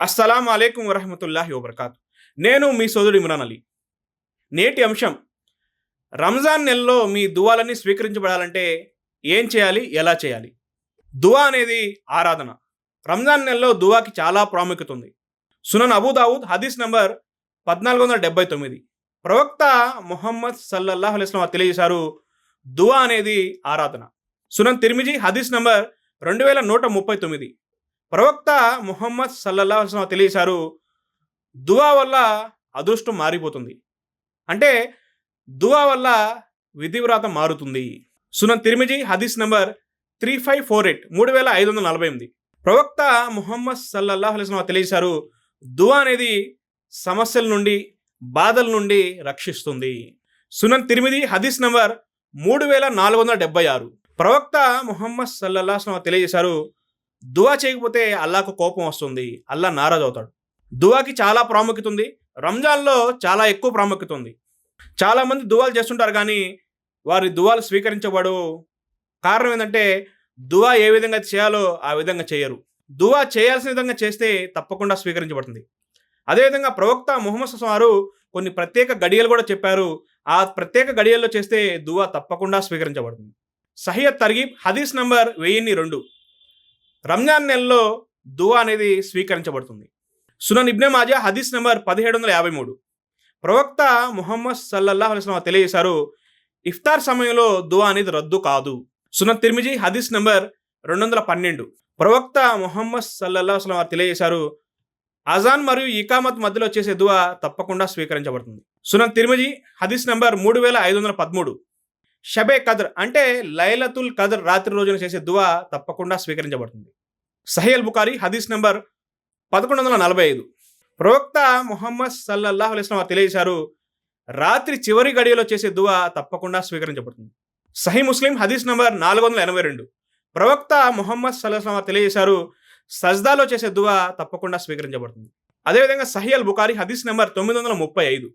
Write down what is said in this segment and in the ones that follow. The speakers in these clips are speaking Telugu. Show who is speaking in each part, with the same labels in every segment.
Speaker 1: అస్సలం అలైకుం వరహమతుల్లాహి వబర్కాత్. నేను మీ సోదరుడు ఇమ్రాన్ అలీ. నేటి అంశం రంజాన్ నెలలో మీ దువాలన్నీ స్వీకరించబడాలంటే ఏం చేయాలి ఎలా చేయాలి? దువా అనేది ఆరాధన. రంజాన్ నెలలో దువాకి చాలా ప్రాముఖ్యత ఉంది. సునన్ అబూదావుద్ హదీస్ నంబర్ పద్నాలుగు వందల డెబ్బై తొమ్మిది. ప్రవక్త మొహమ్మద్ సల్లల్లాహు అలైస్లం తెలియజేశారు దువా అనేది ఆరాధన. సునన్ తిరిమిజీ హదీస్ నంబర్ రెండు వేల నూట ముప్పై తొమ్మిది. ప్రవక్త ముహమ్మద్ సల్లల్లా తెలియశారు దువా వల్ల అదృష్టం మారిపోతుంది. అంటే దువా వల్ల విధివ్రాత మారుతుంది. సునన్ తిరిమిజీ హదీస్ number three five four eight మూడు వేల ఐదు వందల నలభై ఎనిమిది. ప్రవక్త ముహమ్మద్ సల్లల్లాహు అలైస్లం తెలియజేశారు దువా అనేది సమస్యల నుండి బాధల నుండి రక్షిస్తుంది. సునన్ తిరిమిది హదీస్ నంబర్ మూడు వేల నాలుగు వందల డెబ్బై ఆరు. ప్రవక్త ముహమ్మద్ సల్లల్లాహు తెలియజేశారు దువా చేయకపోతే అల్లాకు కోపం వస్తుంది అల్లా నారాజ్ అవుతాడు. దువాకి చాలా ప్రాముఖ్యత ఉంది రంజాన్లో చాలా ఎక్కువ ప్రాముఖ్యత ఉంది. చాలామంది దువాలు చేస్తుంటారు కానీ వారి దువాలు స్వీకరించబడు కారణం ఏంటంటే దువా ఏ విధంగా చేయాలో ఆ విధంగా చేయరు. దువా చేయాల్సిన విధంగా చేస్తే తప్పకుండా స్వీకరించబడుతుంది. అదేవిధంగా ప్రవక్త ముహమ్మద్ వారు కొన్ని ప్రత్యేక గడియలు కూడా చెప్పారు. ఆ ప్రత్యేక గడియల్లో చేస్తే దువా తప్పకుండా స్వీకరించబడుతుంది. సహియత్ తర్గీబ్ హదీస్ నంబర్ వెయ్యిన్ని రెండు. రంజాన్ నెలలో దువా అనేది స్వీకరించబడుతుంది. సునన్ ఇబ్నే మాజా హదీస్ నెంబర్ పదిహేడు వందల యాభై మూడు. ప్రవక్త ముహమ్మద్ సల్లల్లాహ్ అలైస్లం తెలియజేశారు ఇఫ్తార్ సమయంలో దువా అనేది రద్దు కాదు. సునన్ తిరిమిజి హదీస్ నెంబర్ రెండు వందల పన్నెండు. ప్రవక్త ముహమ్మద్ సల్లల్లాహ్ అలైస్లం వారు తెలియజేశారు అజాన్ మరియు ఇకామత్ మధ్యలో చేసే దువా తప్పకుండా స్వీకరించబడుతుంది. సునన్ తిరిమిజి హదీస్ నెంబర్ మూడు వేల ఐదు వందల పదమూడు. షబే కదర్ అంటే లైలతుల్ కదర్ రాత్రి రోజున చేసే దువా తప్పకుండా స్వీకరించబడుతుంది. సహీల్ బుకారి హదీస్ నెంబర్ పదకొండు వందల నలభై ఐదు. ప్రవక్త ముహమ్మద్ సల్లల్లాహు అలైస్లం తెలియజేశారు రాత్రి చివరి గడియలో చేసే దువా తప్పకుండా స్వీకరించబడుతుంది. సహీ ముస్లిం హదీస్ నంబర్ నాలుగు వందల ఎనభై రెండు. ప్రవక్త ముహమ్మద్ సల్లాహం తెలియజేశారు సజ్దాలో చేసే దువా తప్పకుండా స్వీకరించబడుతుంది. అదేవిధంగా సహీ అల్ బుకారి హదీస్ నెంబర్ తొమ్మిది వందల ముప్పై ఐదు.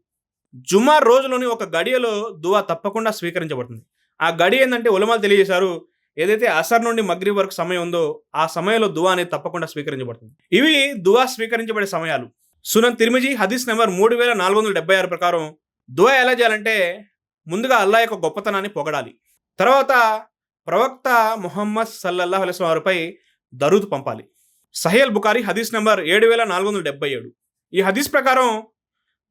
Speaker 1: జుమా రోజులోని ఒక గడియలో దువా తప్పకుండా స్వీకరించబడుతుంది. ఆ గడి ఏంటంటే ఉలమాలు తెలియజేశారు ఏదైతే అసర్ నుండి మగ్రి వరకు సమయం ఉందో ఆ సమయంలో దువా అనేది తప్పకుండా స్వీకరించబడుతుంది. ఇవి దువా స్వీకరించబడే సమయాలు. సునన్ తిరిమిజీ హదీస్ నెంబర్ మూడు వేల నాలుగు వందల డెబ్బై ఆరు ప్రకారం దువా ఎలా చేయాలంటే ముందుగా అల్లా యొక్క గొప్పతనాన్ని పొగడాలి. తర్వాత ప్రవక్త ముహమ్మద్ సల్లల్లాహు అలైస్ వారిపై దరూద్ పంపాలి. సహేల్ బుకారి హదీస్ నెంబర్ ఏడు వేల నాలుగు వందల డెబ్బై ఏడు. ఈ హదీస్ ప్రకారం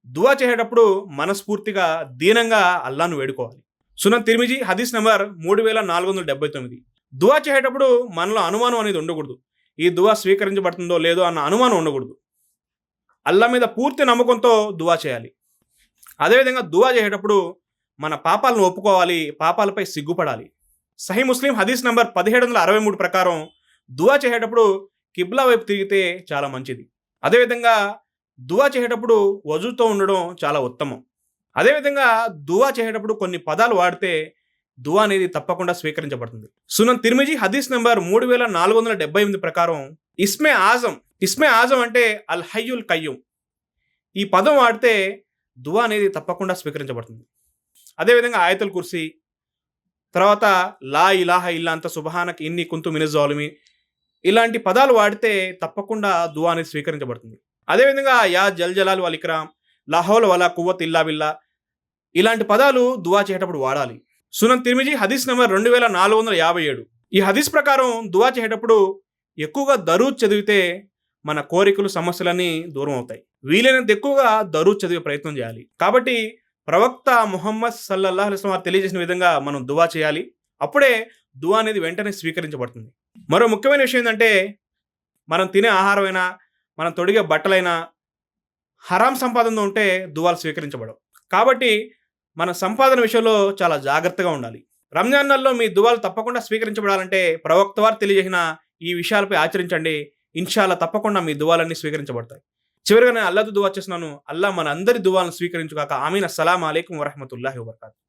Speaker 1: దువా చేసేటప్పుడు మనస్ఫూర్తిగా దీనంగా అల్లాను వేడుకోవాలి. సునన్ తిరిమిజి హదీస్ నెంబర్ మూడు వేల నాలుగు వందల డెబ్బై తొమ్మిది. దువా చేసేటప్పుడు మనలో అనుమానం అనేది ఉండకూడదు. ఈ దువా స్వీకరించబడుతుందో లేదో అన్న అనుమానం ఉండకూడదు. అల్లా మీద పూర్తి నమ్మకంతో దువా చేయాలి. అదేవిధంగా దువా చేసేటప్పుడు మన పాపాలను ఒప్పుకోవాలి పాపాలపై సిగ్గుపడాలి. సహీ ముస్లిం హదీస్ నంబర్ పదిహేడు వందల అరవై మూడు ప్రకారం దువా చేసేటప్పుడు కిబ్లా వైపు తిరిగితే చాలా మంచిది. అదేవిధంగా దువా చేసేటప్పుడు వజుతో ఉండడం చాలా ఉత్తమం. అదేవిధంగా దువా చేసేటప్పుడు కొన్ని పదాలు వాడితే దువా అనేది తప్పకుండా స్వీకరించబడుతుంది. సునన్ తిరుమిజీ హదీస్ నెంబర్ మూడు వేల నాలుగు వందల డెబ్బై ఎనిమిది ప్రకారం ఇస్మే ఆజం ఇస్మే ఆజం అంటే అల్ హయ్యుల్ కయ్యూం. ఈ పదం వాడితే దువా అనేది తప్పకుండా స్వీకరించబడుతుంది. అదేవిధంగా ఆయతల్ కుర్సీ తర్వాత లా ఇలాహ ఇల్లా అంత సుబహానక్ ఇన్ని కుంతు మినజాలుమి ఇలాంటి పదాలు వాడితే తప్పకుండా దువా అనేది స్వీకరించబడుతుంది. అదేవిధంగా యా జల్ జలాల్ వల్ ఇక్రామ్ లాహౌల్ వలా కువ్వత్ ఇల్లా బిల్లా ఇలాంటి పదాలు దువా చేసేటప్పుడు వాడాలి. సునన్ తిరిమిజి హదీస్ నెంబర్ రెండు వేల నాలుగు వందల యాభై ఏడు. ఈ హదీస్ ప్రకారం దువా చేసేటప్పుడు ఎక్కువగా దరూద్ చదివితే మన కోరికలు సమస్యలన్నీ దూరం అవుతాయి. వీలైనంత ఎక్కువగా దరూద్ చదివే ప్రయత్నం చేయాలి. కాబట్టి ప్రవక్త ముహమ్మద్ సల్లల్లాహు అలైస్ వారు తెలియజేసిన విధంగా మనం దువా చేయాలి. అప్పుడే దువా అనేది వెంటనే స్వీకరించబడుతుంది. మరో ముఖ్యమైన విషయం ఏంటంటే మనం తినే ఆహారమైనా మనం తొడిగే బట్టలైనా హరాం సంపాదనలో ఉంటే దువాలు స్వీకరించబడవు. కాబట్టి మన సంపాదన విషయంలో చాలా జాగ్రత్తగా ఉండాలి. రంజాన్ నెలలో మీ దువాలు తప్పకుండా స్వీకరించబడాలంటే ప్రవక్త వారు తెలియజేసిన ఈ విషయాలపై ఆచరించండి. ఇన్షాల్లా తప్పకుండా మీ దువాలన్నీ స్వీకరించబడతాయి. చివరిగా నేను అల్లాతో దువా చేస్తున్నాను. అల్లా మన అందరి దువాలను స్వీకరించుగాక. ఆమీన్. అస్సలం అలైకం వరహమతుల్లాహి వబర్కాతు.